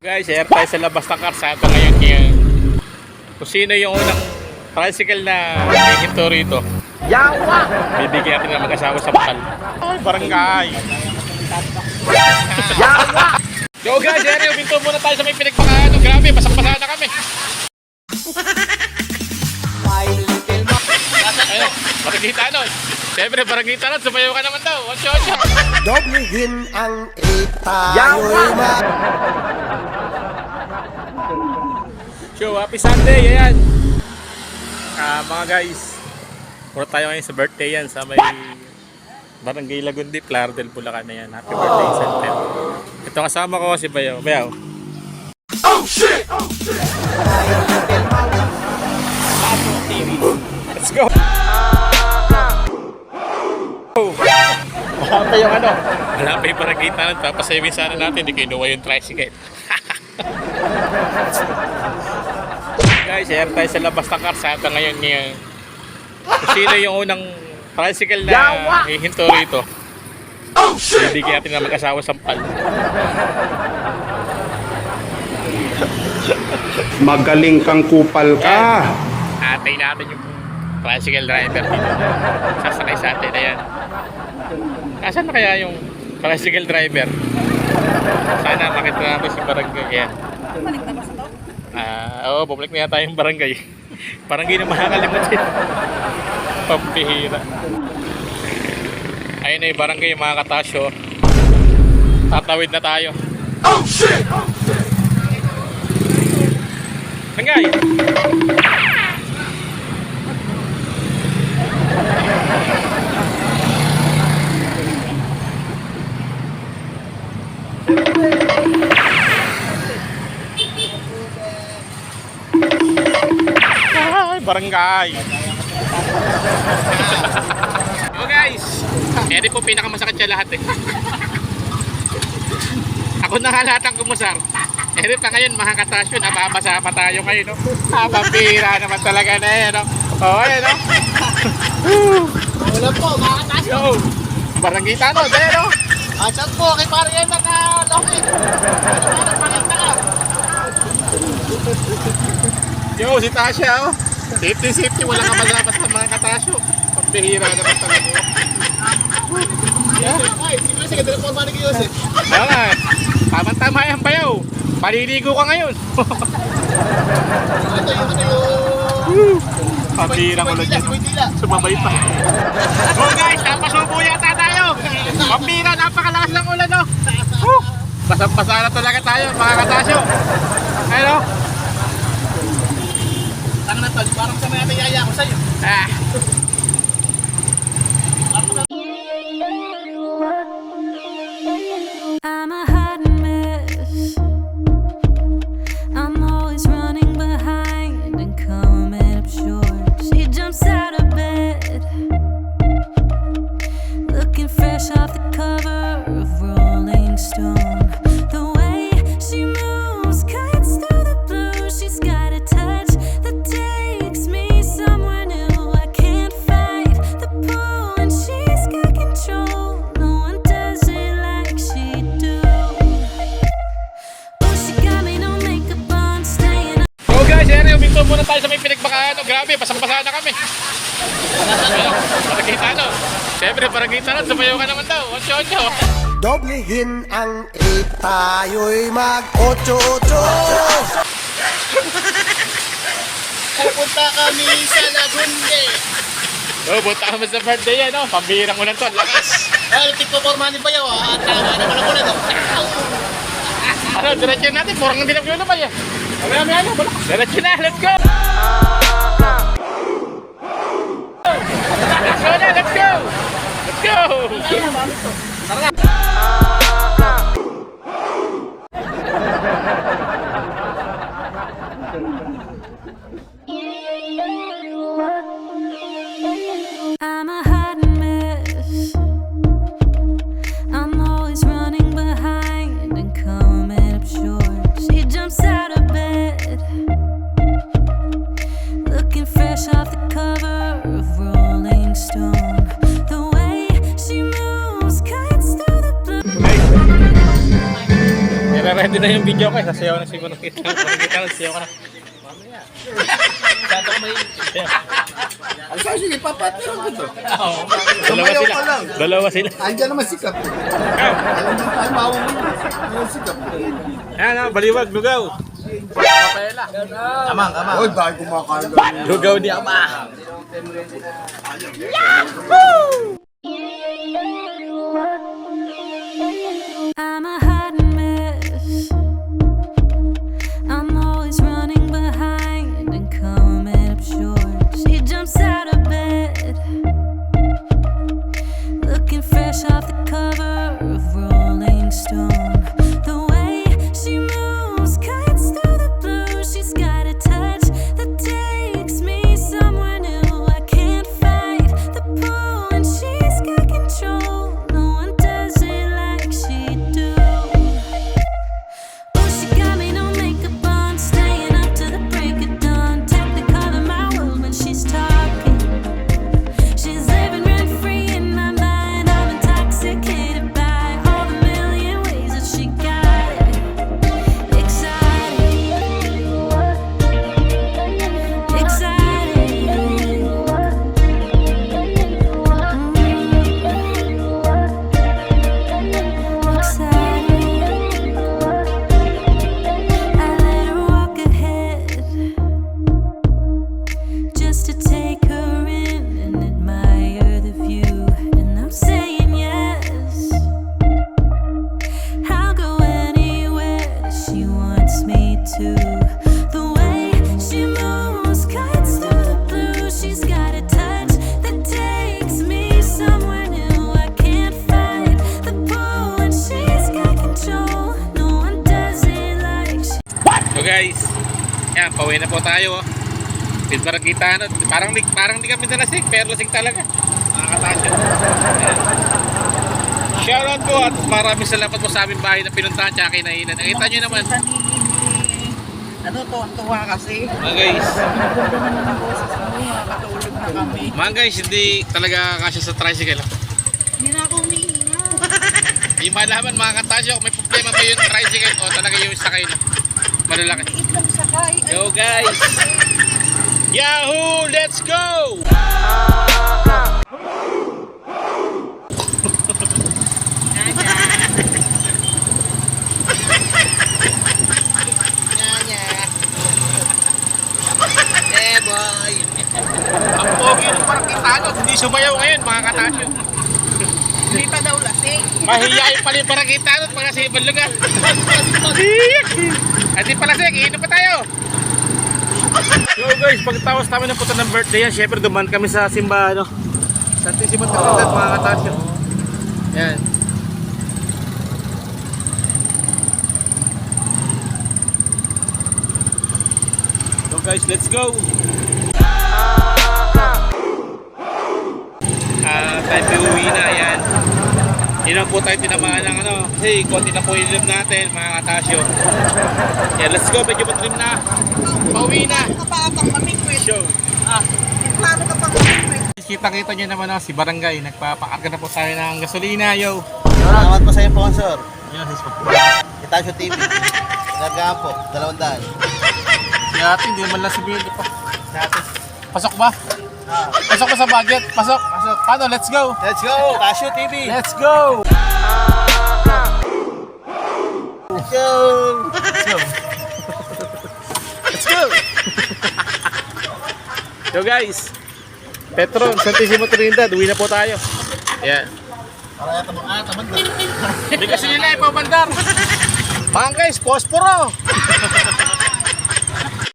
Guys, air tayo sa labas ng karsada ngayon ngayon. Kung sino yung unang tricycle na hihinto rito. Yawa! Bibigyan natin ng mag-asawa sa bakal. Ay, barangay! Yawa! Yo guys, ere, uminto muna tayo sa may pinagpakaano. Grabe, basang-basa Siyempre, barangita nun, sumayaw ka naman daw. Ocho, ocho. Doblehin ang itayo'y ma... Show, happy Sunday, ayan. Ah, mga guys, puro tayo ngayon sa birthday yan sa may Barangay Lagundi, Claro del Bulacan na yan. Happy birthday, Center. Ito kasama ko si Bayaw. Bayaw. Oh shit! Oh shit! Let's go! Pa yung ano. Wala pa yung barangay tanan. Papasayawin sana natin. Hindi kinuha yung tricycle. Guys, ayan tayo sa labas ng karsada ngayon ngayon. Kung sino yung unang tricycle na hihinto rito. Oh shit! Bibigyan natin ng mag-asawa sa pal. Magaling kang kupal ka. Atay natin yung tricycle driver dito na sasakay sa atin. Ayan. Asan na kaya yung tricycle driver? Sana makita natin si barangay. Ayan. Ah, oo, bumalik na yata yung barangay. Parang hindi na makakalimutin. Pampihira. Ayun na yung barangay, mga katasyo. Tatawid na tayo. Oh shit! Oh shit! Barangay! Barangay. Yo guys, eri po pinakamasakit siya lahat eh. Ako na nga lahat ang kumusar. Eri pa ngayon mga katasyo, nababasa pa tayo ngayon. No? Habang naman talaga na yan. No? Oh, ayan no? Wala po, mga katasyo. Yo, barangay tanod, ayan no? At saan po, kay Marian na ka Loki. Ba, nagpakita ka? Yo, si Tasha oh. Safety, safety, wala ka malabas ng mga katasyo. Pambihira naman talaga. Ay, si Luis, ganda ng forma ni. Kaya nga, tama-tama yan bayaw. Paliligo ka ngayon. Ito yung ano yung... Pambihira ko lang yan. Sumabay pa. Oh guys, napasubo yata tayo. Pambira, napakalakas ng ulan no. Basang-basa na talaga tayo, mga katasyo. Ano? Tanga na tol, parang sa may yaya ko sa'yo. Ah. I'm a uminto muna tayo sa may pinagbakaan. Grabe, basang-basa na kami. Ayun, Barangay Tanod. Siyempre, Barangay Tanod, sumayaw ka naman daw. Ocho, ocho. Doblehin ang itayo'y mag-ocho-ocho. Pupunta kami sa Lagunde. Oh, bunta kami sa birthday yan, no? Pambihirang ulan to, ang lakas. Ay, tikpo forma ni Bayaw ah. At tama naman ako na to. Ano, diretso natin. Murang hindi na yun naman yan. Ano, ano, ano, wala. Diretso na, let's go! Let's go ready na yung video ko. eh. Sasayaw na si Manong Kita. Manong Kita, sasayaw ka na. Mamaya. Saan ako may... Ay, sige, papatiro ko to. Oo. Dalawa Sumayaw sila. ka lang. Dalawa sila. Andiyan naman sikap. Alam mo tayo mawawala. Ayan sikap. Ayan na, baliwag, lugaw. Amang, amang. Oy, bakit kumakain ka? Lugaw ni Ama. I'm a So guys, yan, pauwi na po tayo. Oh. Pit para kita ano, parang di, parang di kami nalasing, pero lasing talaga. Nakakatasya. Shoutout po at maraming salamat po sa aming bahay na pinuntahan tsaka kinainan. Nakita nyo naman, Ano to, tuwa kasi. mga guys, nakatulog na kami. mga guys, hindi talaga kasya sa tricycle. oh. Hindi na ako umihinga. Hindi malaman mga katasyo kung may problema ba yung tricycle o talaga yung sakay na malalaki. Go guys! Yahoo! Let's go! Ang pogi ng parang kitano, hindi sumayaw ngayon mga katasyo. Hindi pa daw lasing. Mahihayin pala yung parang kitano at mga sa ibang lugar. At di pala sik, iinom pa tayo. So guys, pagtawas namin ng puto ng birthday yan, syempre duman kami sa simbahan, no? Santissimo Trinidad mga katasyo. Yan. So guys, let's go! Ah, tayo pa uwi na, yan. Hindi na po tayo tinamaan ng ano, kasi konti na po yung live natin, mga katasyo. Yeah, let's go, medyo matrim na. Pauwi na. Kapatang kami, kwet. Show. Ah, klaro ka pang. Kita-kita nyo naman oh, si Barangay, nagpapakarga na po tayo ng gasolina, yo. Salamat po sa iyo, sponsor. Yan, si Spok. Itasyo TV. Nagagaan po, dalawang daan. Si ate, hindi man lang sabihin pa. Si ate. Pasok ba? Pasok ba sa budget? Pasok. Pasok. Paano? Let's go. Let's go! Tasyo TV! Let's go. Let's go! Let's go! Yo guys, Petron, Santissimo Trinidad, uwi na po tayo. Ayan. Para yata mga ata man Hindi kasi nila ipabandar. Mga guys, posporo!